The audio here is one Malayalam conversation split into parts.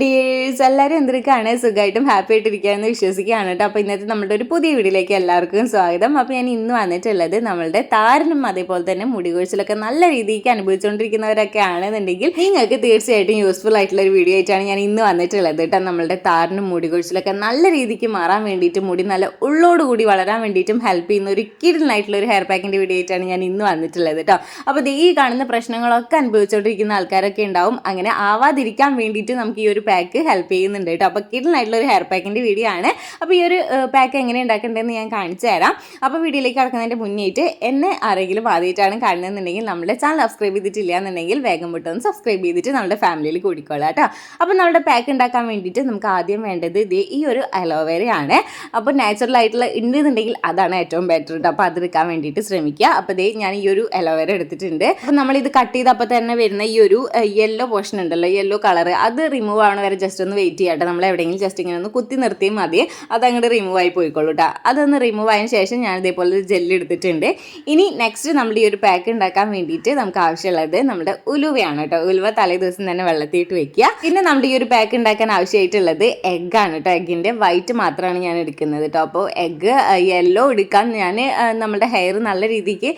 ഡിയേഴ്സ് എല്ലാവരും എന്തൊക്കെയാണ് സുഖമായിട്ടും ഹാപ്പി ആയിട്ടിരിക്കുകയെന്ന് വിശ്വസിക്കുകയാണ് കേട്ടോ. അപ്പോൾ ഇന്നത്തെ നമ്മുടെ ഒരു പുതിയ വീഡിയോയിലേക്ക് എല്ലാവർക്കും സ്വാഗതം. അപ്പോൾ ഞാൻ ഇന്ന് വന്നിട്ടുള്ളത് നമ്മളുടെ താരനും അതേപോലെ തന്നെ മുടി കുഴിച്ചിലൊക്കെ നല്ല രീതിക്ക് അനുഭവിച്ചുകൊണ്ടിരിക്കുന്നവരൊക്കെ ആണെന്നുണ്ടെങ്കിൽ നിങ്ങൾക്ക് തീർച്ചയായിട്ടും യൂസ്ഫുൾ ആയിട്ടുള്ള ഒരു വീഡിയോ ആയിട്ടാണ് ഞാൻ ഇന്ന് വന്നിട്ടുള്ളത് കേട്ടോ. നമ്മളുടെ താരനും മുടി കുഴിച്ചിലൊക്കെ നല്ല രീതിക്ക് മാറാൻ വേണ്ടിയിട്ട് മുടി നല്ല ഉള്ളോടുകൂടി വളരാൻ വേണ്ടിയിട്ടും ഹെൽപ്പ് ചെയ്യുന്ന ഒരു കിടലായിട്ടുള്ള ഒരു ഹെയർ പാക്കിന്റെ വീഡിയോ ആയിട്ടാണ് ഞാൻ ഇന്ന് വന്നിട്ടുള്ളത് കേട്ടോ. അപ്പോൾ ഈ കാണുന്ന പ്രശ്നങ്ങളൊക്കെ അനുഭവിച്ചുകൊണ്ടിരിക്കുന്ന ആൾക്കാരൊക്കെ ഉണ്ടാവും. അങ്ങനെ ആവാതിരിക്കാൻ വേണ്ടിയിട്ട് നമുക്ക് ഈ ഒരു പാക്ക് ഹെൽപ്പ് ചെയ്യുന്നുണ്ട് കേട്ടോ. അപ്പോൾ കിടലായിട്ടുള്ള ഒരു ഹെയർ പാക്കിന്റെ വീഡിയോ ആണ്. അപ്പോൾ ഈ ഒരു പാക്ക് എങ്ങനെ ഉണ്ടാക്കേണ്ടതെന്ന് ഞാൻ കാണിച്ചു തരാം. അപ്പോൾ വീഡിയോയിലേക്ക് കിടക്കുന്നതിന്റെ മുന്നേറ്റ് എന്നെ ആരെങ്കിലും ആദ്യമായിട്ടാണ് കാണുന്നതെന്നുണ്ടെങ്കിൽ നമ്മുടെ ചാനൽ സബ്സ്ക്രൈബ് ചെയ്തിട്ടില്ല എന്നുണ്ടെങ്കിൽ വേഗം വിട്ടൊന്ന് സബ്സ്ക്രൈബ് ചെയ്തിട്ട് നമ്മുടെ ഫാമിലിയിൽ കൂടിക്കോളാം കേട്ടോ. അപ്പോൾ നമ്മുടെ പാക്ക് ഉണ്ടാക്കാൻ വേണ്ടിയിട്ട് നമുക്ക് ആദ്യം വേണ്ടത് ഇത് ഈ ഒരു അലോവേരയാണ് അപ്പോൾ നാച്ചുറൽ ആയിട്ടുള്ള ഉണ്ടെന്നുണ്ടെങ്കിൽ അതാണ് ഏറ്റവും ബെറ്റർ കേട്ടോ അപ്പോൾ അതെടുക്കാൻ വേണ്ടിയിട്ട് ശ്രമിക്കുക. അപ്പോൾ ദേ ഞാൻ ഈ ഒരു അലോവേര എടുത്തിട്ടുണ്ട്. അപ്പോൾ നമ്മളിത് കട്ട് ചെയ്തപ്പോൾ തന്നെ വരുന്ന ഈ ഒരു യെല്ലോ പോർഷൻ ഉണ്ടല്ലോ യെല്ലോ കളർ അത് റിമൂവ് ആവണ വരെ ജസ്റ്റ് ഒന്ന് വെയിറ്റ് ചെയ്യട്ടെ നമ്മൾ എവിടെയെങ്കിലും ജസ്റ്റ് ഇങ്ങനെ ഒന്ന് കുത്തി നിർത്തിയാൽ മതി. അതങ്ങോട്ട് റിമൂവ് ആയി പോയിക്കോളൂ കേട്ടോ അതൊന്ന് റിമൂവ് ആയതിനു ശേഷം ഞാൻ ഇതേപോലെ ഒരു ജെല്ല് എടുത്തിട്ടുണ്ട്. ഇനി നെക്സ്റ്റ് നമ്മൾ ഈ ഒരു പാക്ക് ഉണ്ടാക്കാൻ വേണ്ടിയിട്ട് നമുക്ക് ആവശ്യമുള്ളത് നമ്മുടെ ഉലുവയാണ് കേട്ടോ ഉലുവ തലേ ദിവസം തന്നെ വെള്ളത്തിയിട്ട് വെക്കുക പിന്നെ നമ്മുടെ ഈ ഒരു പാക്ക് ഉണ്ടാക്കാൻ ആവശ്യമായിട്ടുള്ളത് എഗ്ഗാണ് കേട്ടോ എഗ്ഗിന്റെ വൈറ്റ് മാത്രമാണ് ഞാൻ എടുക്കുന്നത് കേട്ടോ അപ്പോൾ എഗ്ഗ് യെല്ലോ എടുക്കാൻ ഞാൻ നമ്മുടെ ഹെയർ നല്ല രീതിക്ക്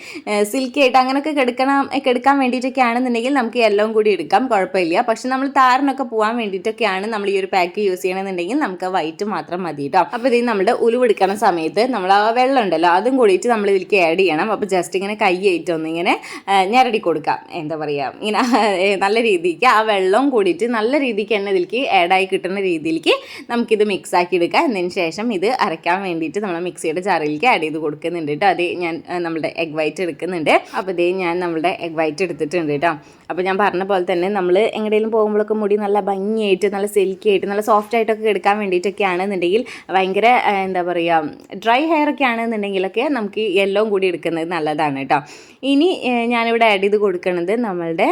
സിൽക്കി ആയിട്ട് അങ്ങനെയൊക്കെ കെടുക്കണം കെടുക്കാൻ വേണ്ടിയിട്ടൊക്കെ ആണെന്നുണ്ടെങ്കിൽ നമുക്ക് യെല്ലോ കൂടി എടുക്കാം. കുഴപ്പമില്ല. പക്ഷെ നമ്മൾ താരനൊക്കെ പോകാൻ വേണ്ടിയിട്ടൊക്കെയാണ് നമ്മൾ ഈ ഒരു പാക്ക് യൂസ് ചെയ്യണമെന്നുണ്ടെങ്കിൽ നമുക്ക് വൈറ്റ് മാത്രം മതി കേട്ടോ അപ്പോൾ ഇത് നമ്മുടെ ഉലുവെടുക്കണ സമയത്ത് നമ്മൾ ആ വെള്ളം ഉണ്ടല്ലോ അതും കൂടിയിട്ട് നമ്മൾ ഇതിലേക്ക് ആഡ് ചെയ്യണം. അപ്പോൾ ജസ്റ്റ് ഇങ്ങനെ കൈ ഒന്ന് ഇങ്ങനെ ഞരടി കൊടുക്കാം. എന്താ പറയുക ഇങ്ങനെ നല്ല രീതിക്ക് ആ വെള്ളവും കൂടിയിട്ട് നല്ല രീതിക്ക് തന്നെ ഇതിലേക്ക് ആഡായി കിട്ടുന്ന രീതിയിലേക്ക് നമുക്കിത് മിക്സ് ആക്കി എടുക്കാം. എന്നതിന് ശേഷം ഇത് അരയ്ക്കാൻ വേണ്ടിയിട്ട് നമ്മൾ മിക്സിയുടെ ജാറിലേക്ക് ആഡ് ചെയ്ത് കൊടുക്കുന്നുണ്ട് കേട്ടോ അത് ഞാൻ നമ്മുടെ എഗ് വൈറ്റ് എടുക്കുന്നുണ്ട്. അപ്പോൾ ഇതേ ഞാൻ നമ്മുടെ എഗ് വൈറ്റ് എടുത്തിട്ടുണ്ട് കേട്ടോ അപ്പോൾ ഞാൻ പറഞ്ഞ പോലെ തന്നെ നമ്മൾ എങ്ങനെയും പോകുമ്പോഴൊക്കെ മുടി നല്ല ഭംഗിയായിട്ട് നല്ല സിൽക്കി ആയിട്ട് നല്ല സോഫ്റ്റ് ആയിട്ടൊക്കെ എടുക്കാൻ വേണ്ടിയിട്ടൊക്കെ ആണെന്നുണ്ടെങ്കിൽ ഭയങ്കര എന്താ പറയുക ഡ്രൈ ഹെയർ ഒക്കെ ആണെന്നുണ്ടെങ്കിലൊക്കെ നമുക്ക് യെല്ലോ കൂടി എടുക്കുന്നത് നല്ലതാണ് കേട്ടോ. ഇനി ഞാനിവിടെ ആഡ് ചെയ്ത് കൊടുക്കുന്നത് നമ്മളുടെ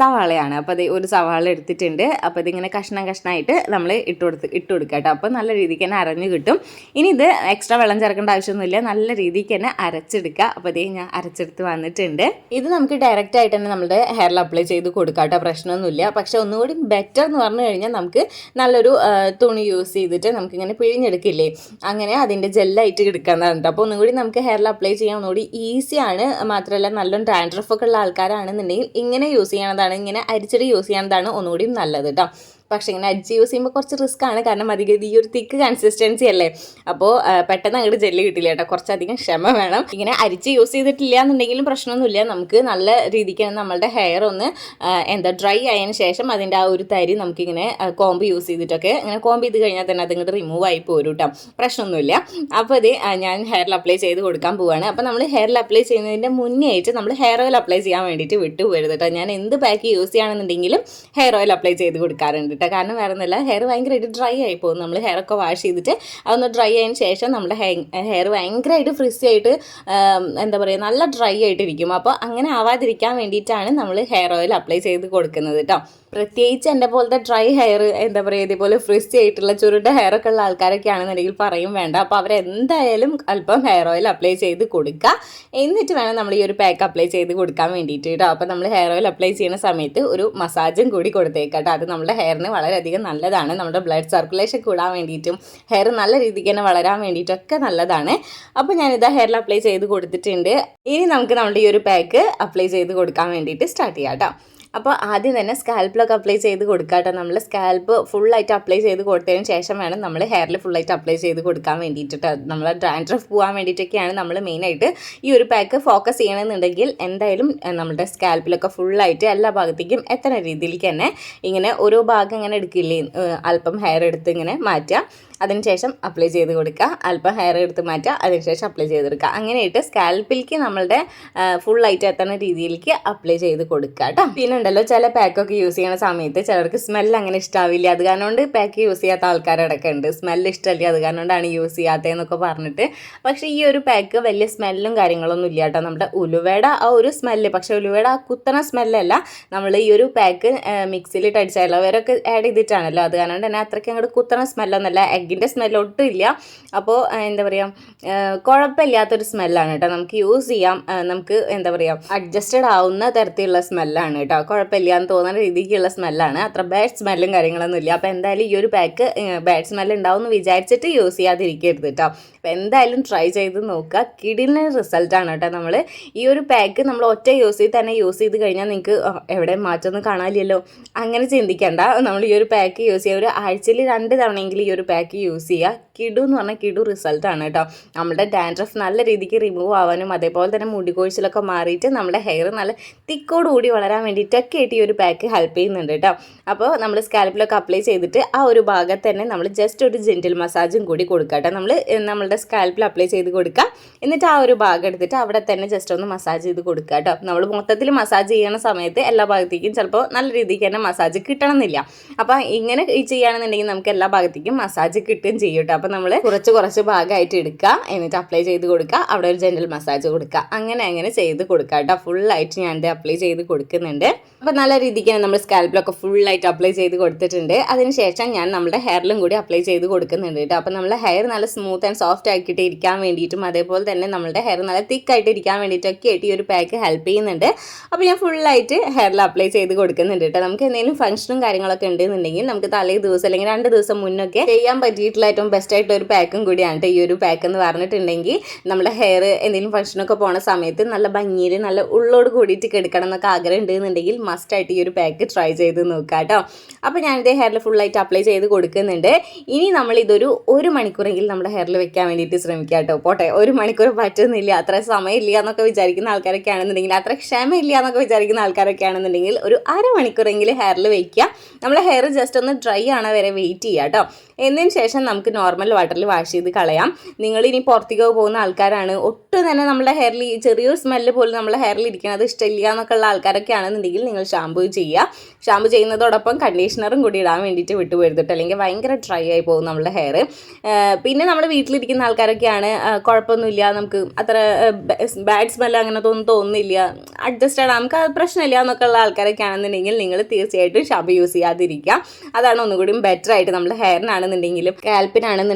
സവാളയാണ്. അപ്പോൾ അത് ഒരു സവാള എടുത്തിട്ടുണ്ട്. അപ്പോൾ ഇതിങ്ങനെ കഷ്ണം കഷ്ണമായിട്ട് നമ്മൾ ഇട്ട് കൊടുത്ത് ഇട്ട് കൊടുക്കുക കേട്ടോ. അപ്പോൾ നല്ല രീതിക്ക് തന്നെ അരഞ്ഞ് കിട്ടും. ഇനി ഇത് എക്സ്ട്രാ വെള്ളം ചേർക്കേണ്ട ആവശ്യമൊന്നുമില്ല. നല്ല രീതിക്ക് തന്നെ അരച്ചെടുക്കുക. അപ്പോൾ അതേ ഞാൻ അരച്ചെടുത്ത് വന്നിട്ടുണ്ട്. ഇത് നമുക്ക് ഡയറക്റ്റ് ആയിട്ട് തന്നെ നമ്മുടെ ഹെയറിൽ അപ്ലൈ ചെയ്ത് കൊടുക്കാം കേട്ടോ. പ്രശ്നമൊന്നുമില്ല. പക്ഷേ ഒന്നുകൂടി ബെറ്റർ എന്ന് പറഞ്ഞു കഴിഞ്ഞാൽ നമുക്ക് നല്ലൊരു തുണി യൂസ് ചെയ്തിട്ട് നമുക്കിങ്ങനെ പിഴിഞ്ഞെടുക്കില്ലേ? അങ്ങനെ അതിന്റെ ജെല്ലായിട്ട് എടുക്കാവുന്നതാണ് അപ്പോൾ ഒന്നും കൂടി നമുക്ക് ഹെയറിൽ അപ്ലൈ ചെയ്യാൻ ഒന്നുകൂടി ഈസിയാണ് മാത്രമല്ല നല്ലോണം ഡാൻഡ്രഫൊക്കെ ഉള്ള ആൾക്കാരാണെന്നുണ്ടെങ്കിൽ ഇങ്ങനെ യൂസ് ചെയ്യണതാണ് ഇങ്ങനെ അരിച്ചെടി യൂസ് ചെയ്യണതാണ് ഒന്നുകൂടി നല്ലത് കേട്ടോ പക്ഷേ ഇങ്ങനെ അജ്ജി യൂസ് ചെയ്യുമ്പോൾ കുറച്ച് റിസ്ക് ആണ്. കാരണം അധികം ഈ ഒരു തിക്ക് കൺസിസ്റ്റൻസി അല്ലേ? അപ്പോൾ പെട്ടെന്ന് അങ്ങോട്ട് ജെല്ല് കിട്ടില്ല കേട്ടോ. കുറച്ചധികം ക്ഷമ വേണം. ഇങ്ങനെ അരിച്ച് യൂസ് ചെയ്തിട്ടില്ല എന്നുണ്ടെങ്കിലും പ്രശ്നമൊന്നുമില്ല. നമുക്ക് നല്ല രീതിക്ക് നമ്മളുടെ ഹെയർ ഒന്ന് എന്താ ഡ്രൈ ആയതിന് ശേഷം അതിന്റെ ആ ഒരു തരി നമുക്കിങ്ങനെ കോമ്പ് യൂസ് ചെയ്തിട്ടൊക്കെ ഇങ്ങനെ കോമ്പ് ചെയ്ത് കഴിഞ്ഞാൽ തന്നെ അതിങ്ങോട്ട് റിമൂവ് ആയി പോരും കേട്ടോ പ്രശ്നമൊന്നുമില്ല. അപ്പോൾ ഇത് ഞാൻ ഹെയറിൽ അപ്ലൈ ചെയ്ത് കൊടുക്കാൻ പോവുകയാണ് അപ്പോൾ നമ്മൾ ഹെയറിൽ അപ്ലൈ ചെയ്യുന്നതിന്റെ മുന്നേ ആയിട്ട് നമ്മൾ ഹെയർ ഓയിൽ അപ്ലൈ ചെയ്യാൻ വേണ്ടിയിട്ട് വിട്ടു പോരുത് കേട്ടോ ഞാൻ എന്ത് പാക്ക് യൂസ് ചെയ്യുകയാണെന്നുണ്ടെങ്കിലും ഹെയർ ഓയിൽ അപ്ലൈ ചെയ്ത് കൊടുക്കാറുണ്ട് കേട്ടോ. കാരണം വേറെ ഒന്നുമില്ല ഹെയർ ഭയങ്കരമായിട്ട് ഡ്രൈ ആയി പോകും നമ്മൾ ഹെയർ ഒക്കെ വാഷ് ചെയ്തിട്ട് അതൊന്ന് ഡ്രൈ ആയതിനു ശേഷം നമ്മുടെ ഹെയർ ഭയങ്കരമായിട്ട് ഫ്രിസി ആയിട്ട് എന്താ പറയുക നല്ല ഡ്രൈ ആയിട്ടിരിക്കും. അപ്പോൾ അങ്ങനെ ആവാതിരിക്കാൻ വേണ്ടിയിട്ടാണ് നമ്മൾ ഹെയർ ഓയിൽ അപ്ലൈ ചെയ്ത് കൊടുക്കുന്നത് കേട്ടോ. പ്രത്യേകിച്ച് എന്റെ പോലത്തെ ഡ്രൈ ഹെയർ എന്താ പറയുക ഇതേപോലെ ഫ്രിസി ആയിട്ടുള്ള ചുരുണ്ട ഹെയർ ഒക്കെ ഉള്ള ആൾക്കാരൊക്കെ ആണെന്നുണ്ടെങ്കിൽ പറയും വേണ്ട. അപ്പോൾ അവരെന്തായാലും അല്പം ഹെയർ ഓയിൽ അപ്ലൈ ചെയ്ത് കൊടുക്കുക എന്നിട്ട് വേണം നമ്മൾ ഈ ഒരു പാക്ക് അപ്ലൈ ചെയ്ത് കൊടുക്കാൻ വേണ്ടിയിട്ട് കേട്ടോ. അപ്പോൾ നമ്മൾ ഹെയർ ഓയിൽ അപ്ലൈ ചെയ്യുന്ന സമയത്ത് ഒരു മസാജും കൂടി കൊടുത്തേക്കാട്ടോ അത് നമ്മുടെ ഹെയറിന് വളരെയധികം നല്ലതാണ്. നമ്മുടെ ബ്ലഡ് സർക്കുലേഷൻ കൂടാൻ വേണ്ടിയിട്ടും ഹെയർ നല്ല രീതിക്ക് തന്നെ വളരാൻ വേണ്ടിയിട്ടൊക്കെ നല്ലതാണ്. അപ്പോൾ ഞാനിതാ ഹെയറിൽ അപ്ലൈ ചെയ്ത് കൊടുത്തിട്ടുണ്ട്. ഇനി നമുക്ക് നമ്മുടെ ഈ ഒരു പാക്ക് അപ്ലൈ ചെയ്ത് കൊടുക്കാൻ വേണ്ടിയിട്ട് സ്റ്റാർട്ട് ചെയ്യാം കേട്ടോ. അപ്പോൾ ആദ്യം തന്നെ സ്കാൽപ്പിലൊക്കെ അപ്ലൈ ചെയ്ത് കൊടുക്കാട്ടോ. കേട്ടോ നമ്മൾ സ്കാൽപ്പ് ഫുള്ളായിട്ട് അപ്ലൈ ചെയ്ത് കൊടുത്തതിന് ശേഷം വേണം നമ്മൾ ഹെയറിൽ ഫുള്ളായിട്ട് അപ്ലൈ ചെയ്ത് കൊടുക്കാൻ വേണ്ടിയിട്ട് നമ്മൾ ഡാൻഡ്രഫ് പോകാൻ വേണ്ടിയിട്ടൊക്കെയാണ് നമ്മൾ മെയിനായിട്ട് ഈ ഒരു പാക്ക് ഫോക്കസ് ചെയ്യണമെന്നുണ്ടെങ്കിൽ എന്തായാലും നമ്മുടെ സ്കാൽപ്പിലൊക്കെ ഫുള്ളായിട്ട് എല്ലാ ഭാഗത്തേക്കും എത്തുന്ന രീതിയിലേക്ക് തന്നെ ഇങ്ങനെ ഓരോ ഭാഗം ഇങ്ങനെ എടുക്കില്ലേ അല്പം ഹെയർ എടുത്ത് ഇങ്ങനെ മാറ്റുക. അതിനുശേഷം അപ്ലൈ ചെയ്ത് കൊടുക്കുക. അല്പം ഹെയർ എടുത്ത് മാറ്റുക അതിനുശേഷം അപ്ലൈ ചെയ്തെടുക്കുക അങ്ങനെയായിട്ട് സ്കാൽപ്പിലേക്ക് നമ്മളുടെ ഫുൾ ലൈറ്റ് എത്തുന്ന രീതിയിലേക്ക് അപ്ലൈ ചെയ്ത് കൊടുക്കുക കേട്ടോ പിന്നെ ഉണ്ടല്ലോ ചില പാക്കൊക്കെ യൂസ് ചെയ്യുന്ന സമയത്ത് ചിലർക്ക് സ്മെല്ല് അങ്ങനെ ഇഷ്ടാവില്ല. അത് കാരണം കൊണ്ട് പാക്ക് യൂസ് ചെയ്യാത്ത ആൾക്കാരടക്കം ഉണ്ട്. സ്മെല്ല് ഇഷ്ടമല്ല? അത് കാരണം കൊണ്ടാണ് യൂസ് ചെയ്യാത്തതെന്നൊക്കെ പറഞ്ഞിട്ട്. പക്ഷേ ഈ ഒരു പാക്ക് വലിയ സ്മെല്ലും കാര്യങ്ങളൊന്നും ഇല്ല കേട്ടോ നമ്മുടെ ഉലുവയുടെ ആ ഒരു സ്മെല്ല് പക്ഷേ ഉലുവയുടെ ആ കുത്തണ സ്മെല്ലല്ല നമ്മൾ ഈ ഒരു പാക്ക് മിക്സിയിലിട്ട് അടിച്ചാലോ അവരൊക്കെ ആഡ് ചെയ്തിട്ടാണല്ലോ. അത് കാരണം തന്നെ അത്രയ്ക്ക് അങ്ങോട്ട് കുത്തണ സ്മെല്ലൊന്നല്ല എഗ് എഗ്ഗിന്റെ സ്മെൽ ഒട്ടും ഇല്ല. അപ്പോൾ എന്താ പറയുക കുഴപ്പമില്ലാത്തൊരു സ്മെല്ലാണ് കേട്ടോ നമുക്ക് യൂസ് ചെയ്യാം. നമുക്ക് എന്താ പറയുക അഡ്ജസ്റ്റഡ് ആവുന്ന തരത്തിലുള്ള സ്മെല്ലാണ് കേട്ടോ കുഴപ്പമില്ല എന്ന് തോന്നുന്ന രീതിക്കുള്ള സ്മെല്ലാണ് അത്ര ബാഡ് സ്മെല്ലും കാര്യങ്ങളൊന്നും ഇല്ല. അപ്പോൾ എന്തായാലും ഈ ഒരു പാക്ക് ബാഡ് സ്മെല്ല് ഉണ്ടാവും എന്ന് വിചാരിച്ചിട്ട് യൂസ് ചെയ്യാതിരിക്കരുത് കേട്ടോ അപ്പോൾ എന്തായാലും ട്രൈ ചെയ്ത് നോക്കുക കിടിലിന് റിസൾട്ടാണ് കേട്ടോ നമ്മൾ ഈ ഒരു പാക്ക് നമ്മൾ ഒറ്റ യൂസ് ചെയ്ത് തന്നെ യൂസ് ചെയ്ത് കഴിഞ്ഞാൽ നിങ്ങൾക്ക് എവിടെ മാറ്റമൊന്നും കാണാനില്ലല്ലോ. അങ്ങനെ ചിന്തിക്കണ്ട. നമ്മൾ ഈ ഒരു പാക്ക് യൂസ് ചെയ്യുക ഒരു ആഴ്ചയിൽ രണ്ട് തവണയെങ്കിലും ഈ ഒരു പാക്ക് യൂസ് ചെയ്യുക കിടു എന്ന് പറഞ്ഞാൽ കിടു റിസൾട്ടാണ് കേട്ടോ. നമ്മുടെ ഡാൻഡ്രഫ് നല്ല രീതിക്ക് റിമൂവ് ആവാനും അതേപോലെ തന്നെ മുടി കൊഴിച്ചിലൊക്കെ മാറിയിട്ട് നമ്മുടെ ഹെയർ നല്ല തിക്കോടുകൂടി വളരാൻ വേണ്ടിയിട്ടൊക്കെ ആയിട്ട് ഈ ഒരു പാക്ക് ഹെൽപ്പ് ചെയ്യുന്നുണ്ട് കേട്ടോ. അപ്പോൾ നമ്മൾ സ്കാൽപ്പിലൊക്കെ അപ്ലൈ ചെയ്തിട്ട് ആ ഒരു ഭാഗത്ത് തന്നെ നമ്മൾ ജസ്റ്റ് ഒരു ജെന്റിൽ മസാജും കൂടി കൊടുക്കുക കേട്ടോ. നമ്മൾ നമ്മളുടെ സ്കാൽപ്പിൽ അപ്ലൈ ചെയ്ത് കൊടുക്കുക എന്നിട്ട് ആ ഒരു ഭാഗം എടുത്തിട്ട് അവിടെ തന്നെ ജസ്റ്റ് ഒന്ന് മസാജ് ചെയ്ത് കൊടുക്കുക കേട്ടോ. നമ്മൾ മൊത്തത്തിൽ മസാജ് ചെയ്യുന്ന സമയത്ത് എല്ലാ ഭാഗത്തേക്കും ചിലപ്പോൾ നല്ല രീതിക്ക് തന്നെ മസാജ് കിട്ടണമെന്നില്ല. അപ്പോൾ ഇങ്ങനെ ചെയ്യുകയാണെന്നുണ്ടെങ്കിൽ നമുക്ക് എല്ലാ ഭാഗത്തേക്കും മസാജ് കിട്ടുകയും ചെയ്യും കേട്ടോ. അപ്പോൾ നമ്മൾ കുറച്ച് കുറച്ച് ഭാഗമായിട്ട് എടുക്കുക എന്നിട്ട് അപ്ലൈ ചെയ്ത് കൊടുക്കുക അവിടെ ഒരു ജനറൽ മസാജ് കൊടുക്കുക അങ്ങനെ അങ്ങനെ ചെയ്ത് കൊടുക്കുക കേട്ടോ. ഫുള്ളായിട്ട് ഞാൻ ഇത് അപ്ലൈ ചെയ്ത് കൊടുക്കുന്നുണ്ട്. അപ്പം നല്ല രീതിക്ക് തന്നെ നമ്മൾ സ്കാൽപ്പിലൊക്കെ ഫുള്ളായിട്ട് അപ്ലൈ ചെയ്ത് കൊടുത്തിട്ടുണ്ട്. അതിനുശേഷം ഞാൻ നമ്മുടെ ഹെയറിലും കൂടി അപ്ലൈ ചെയ്ത് കൊടുക്കുന്നുണ്ട് കേട്ടോ. അപ്പം നമ്മുടെ ഹെയർ നല്ല സ്മൂത്ത് ആൻഡ് സോഫ്റ്റ് ആക്കിയിട്ട് ഇരിക്കാൻ വേണ്ടിയിട്ടും അതേപോലെ തന്നെ നമ്മുടെ ഹെയർ നല്ല തിക്കായിട്ട് ഇരിക്കാൻ വേണ്ടിയിട്ടൊക്കെ ആയിട്ട് ഈ ഒരു പാക്ക് ഹെൽപ്പ് ചെയ്യുന്നുണ്ട്. അപ്പോൾ ഞാൻ ഫുള്ളായിട്ട് ഹെയറിൽ അപ്ലൈ ചെയ്ത് കൊടുക്കുന്നുണ്ട് കേട്ടോ. നമുക്ക് എന്തെങ്കിലും ഫംഗ്ഷനും കാര്യങ്ങളൊക്കെ ഉണ്ടെന്നുണ്ടെങ്കിൽ നമുക്ക് തലേ ദിവസം അല്ലെങ്കിൽ രണ്ട് ദിവസം മുന്നൊക്കെ ചെയ്യാൻ പറ്റിയിട്ടുള്ള ഏറ്റവും ബെസ്റ്റ് ആയിട്ടുള്ള ഒരു പാക്കും കൂടിയാണ് കേട്ടോ ഈ ഒരു പാക്ക് എന്ന് പറഞ്ഞിട്ടുണ്ടെങ്കിൽ നമ്മുടെ ഹെയർ എന്തെങ്കിലും ഫംഗ്ഷനൊക്കെ പോണ സമയത്ത് നല്ല ഭംഗിയിൽ നല്ല ഉള്ളോട് കൂടിയിട്ട് കിടക്കണം എന്നൊക്കെ ആഗ്രഹം ഉണ്ടെന്നുണ്ടെങ്കിൽ മസ്റ്റായിട്ട് ഈ ഒരു പാക്ക് ട്രൈ ചെയ്ത് നോക്കാം കേട്ടോ അപ്പോൾ ഞാനിത് ഹെയറിൽ ഫുള്ളായിട്ട് അപ്ലൈ ചെയ്ത് കൊടുക്കുന്നുണ്ട്. ഇനി നമ്മൾ ഇതൊരു ഒരു മണിക്കൂറെങ്കിലും നമ്മുടെ ഹെയറിൽ വെക്കാൻ വേണ്ടിയിട്ട് ശ്രമിക്കുക കേട്ടോ പോട്ടെ ഒരു മണിക്കൂർ പറ്റുന്നില്ല അത്ര സമയമില്ല എന്നൊക്കെ വിചാരിക്കുന്ന ആൾക്കാരൊക്കെ ആണെന്നുണ്ടെങ്കിൽ അത്ര ക്ഷമയില്ല എന്നൊക്കെ വിചാരിക്കുന്ന ആൾക്കാരൊക്കെ ആണെന്നുണ്ടെങ്കിൽ ഒരു അരമണിക്കൂറെങ്കിലും ഹെയറിൽ വെക്കുക നമ്മുടെ ഹെയർ ജസ്റ്റ് ഒന്ന് ഡ്രൈ ആണ് വരെ വെയിറ്റ് ചെയ്യുക കേട്ടോ എന്നതിന് ശേഷം നമുക്ക് നോർമൽ വാട്ടറിൽ വാഷ് ചെയ്ത് കളയാം. നിങ്ങൾ ഇനി പുറത്തേക്ക് പോകുന്ന ആൾക്കാരാണ്. ഒട്ടും തന്നെ നമ്മുടെ ഹെയറിൽ ചെറിയൊരു സ്മെല്ല് പോലും നമ്മുടെ ഹെയറിൽ ഇരിക്കുന്നത് ഇഷ്ടമില്ല എന്നൊക്കെ ഉള്ള ആൾക്കാരൊക്കെ ആണെന്നുണ്ടെങ്കിൽ നിങ്ങൾ ഷാമ്പൂ ചെയ്യുക. ഷാമ്പൂ ചെയ്യുന്നതോടൊപ്പം കണ്ടീഷണറും കൂടി ഇടാൻ വേണ്ടിയിട്ട് വിട്ടുപോരുത്തിട്ട് അല്ലെങ്കിൽ ഭയങ്കര ഡ്രൈ ആയി പോകും നമ്മുടെ ഹെയർ പിന്നെ നമ്മൾ വീട്ടിലിരിക്കുന്ന ആൾക്കാരൊക്കെയാണ്. കുഴപ്പമൊന്നുമില്ല. നമുക്ക് അത്ര ബാഡ് സ്മെല്ല് അങ്ങനെ ഒന്നും തോന്നുന്നില്ല. അഡ്ജസ്റ്റഡ് നമുക്ക് അത് പ്രശ്നമില്ല എന്നൊക്കെ ഉള്ള ആൾക്കാരൊക്കെ ആണെന്നുണ്ടെങ്കിൽ നിങ്ങൾ തീർച്ചയായിട്ടും ഷാമ്പു യൂസ് ചെയ്യാതിരിക്കുക. അതാണ് ഒന്നുകൂടി ബെറ്റർ ആയിട്ട് നമ്മുടെ ഹെയറിനാണെന്നുണ്ടെങ്കിലും കാൽപ്പിനാണെന്നുണ്ടെങ്കിലും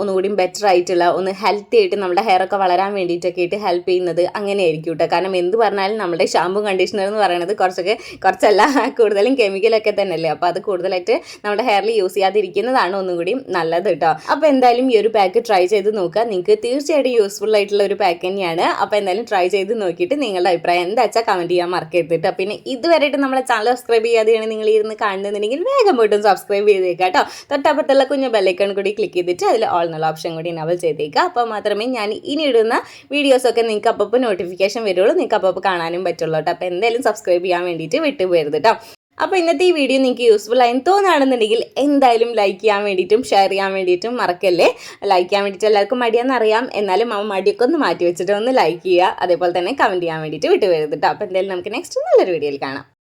ഒന്നുകൂടി ബെറ്റർ ആയിട്ടുള്ള ഒന്ന് ഹെൽത്തി ആയിട്ട് നമ്മുടെ ഹെയർ ഒക്കെ വളരാൻ വേണ്ടിയിട്ടൊക്കെ ആയിട്ട് ഹെൽപ്പ് ചെയ്യുന്നത് അങ്ങനെ ആയിരിക്കും കേട്ടോ കാരണം എന്ത് പറഞ്ഞാലും നമ്മുടെ ഷാമ്പു കണ്ടീഷണർ എന്ന് പറയുന്നത് കുറച്ചൊക്കെ കുറച്ചല്ല കൂടുതലും കെമിക്കലൊക്കെ തന്നെയല്ലേ? അപ്പോൾ അത് കൂടുതലായിട്ട് നമ്മുടെ ഹെയറിൽ യൂസ് ചെയ്യാതിരിക്കുന്നതാണ് ഒന്നും കൂടി നല്ലത് കേട്ടോ അപ്പോൾ എന്തായാലും ഈ ഒരു പാക്ക് ട്രൈ ചെയ്ത് നോക്കുക. നിങ്ങൾക്ക് തീർച്ചയായിട്ടും യൂസ്ഫുൾ ആയിട്ടുള്ള ഒരു പാക്ക് തന്നെയാണ്. അപ്പോൾ എന്തായാലും ട്രൈ ചെയ്ത് നോക്കിയിട്ട് നിങ്ങളുടെ അഭിപ്രായം എന്താ വെച്ചാൽ കമന്റ് ചെയ്യാൻ മറക്കരുത് കേട്ടോ പിന്നെ ഇതുവരെയായിട്ട് നമ്മുടെ ചാനൽ സബ്സ്ക്രൈബ് ചെയ്യാതെയാണ് നിങ്ങൾ ഇരുന്ന് കാണുന്നുണ്ടെങ്കിൽ വേഗം പോയിട്ടും സബ്സ്ക്രൈബ് ചെയ്തേക്കാം കേട്ടോ തൊട്ടപ്പുറത്തുള്ള കുഞ്ഞു ബെല്ലൈക്കൺ കൂടി ക്ലിക്ക് ചെയ്തിട്ട് അതിൽ ഓൾ എന്നുള്ള ഓപ്ഷൻ കൂടി നവൽ ചെയ്തേക്കുക. അപ്പോൾ മാത്രമേ ഞാൻ ഇനി ഇടുന്ന വീഡിയോസൊക്കെ നിങ്ങൾക്ക് അപ്പോൾ നോട്ടിഫിക്കേഷൻ വരുള്ളൂ. നിങ്ങൾക്ക് അപ്പോൾ കാണാനും പറ്റുള്ളൂ കേട്ടോ. അപ്പോൾ എന്തായാലും സബ്സ്ക്രൈബ് ചെയ്യാൻ വേണ്ടിയിട്ട് വിട്ടുപോയരുത് കേട്ടോ. അപ്പോൾ ഇന്നത്തെ ഈ വീഡിയോ നിങ്ങൾക്ക് യൂസ്ഫുൾ ആയി തോന്നുകയാണെന്നുണ്ടെങ്കിൽ എന്തായാലും ലൈക്ക് ചെയ്യാൻ വേണ്ടിയിട്ടും ഷെയർ ചെയ്യാൻ വേണ്ടിയിട്ടും മറക്കല്ലേ? ലൈക്ക് ചെയ്യാൻ വേണ്ടിയിട്ട് എല്ലാവർക്കും മടിയാണെന്ന് അറിയാം. എന്നാലും ആ മടിയൊക്കെ ഒന്ന് മാറ്റി വെച്ചിട്ട് ഒന്ന് ലൈക്ക് ചെയ്യുക. അതേപോലെ തന്നെ കമന്റ് ചെയ്യാൻ വേണ്ടിയിട്ട് വിട്ടുവരുത് കേട്ടോ. അപ്പോൾ എന്തായാലും നമുക്ക് നെക്സ്റ്റ് നല്ലൊരു വീഡിയോയിൽ കാണാം.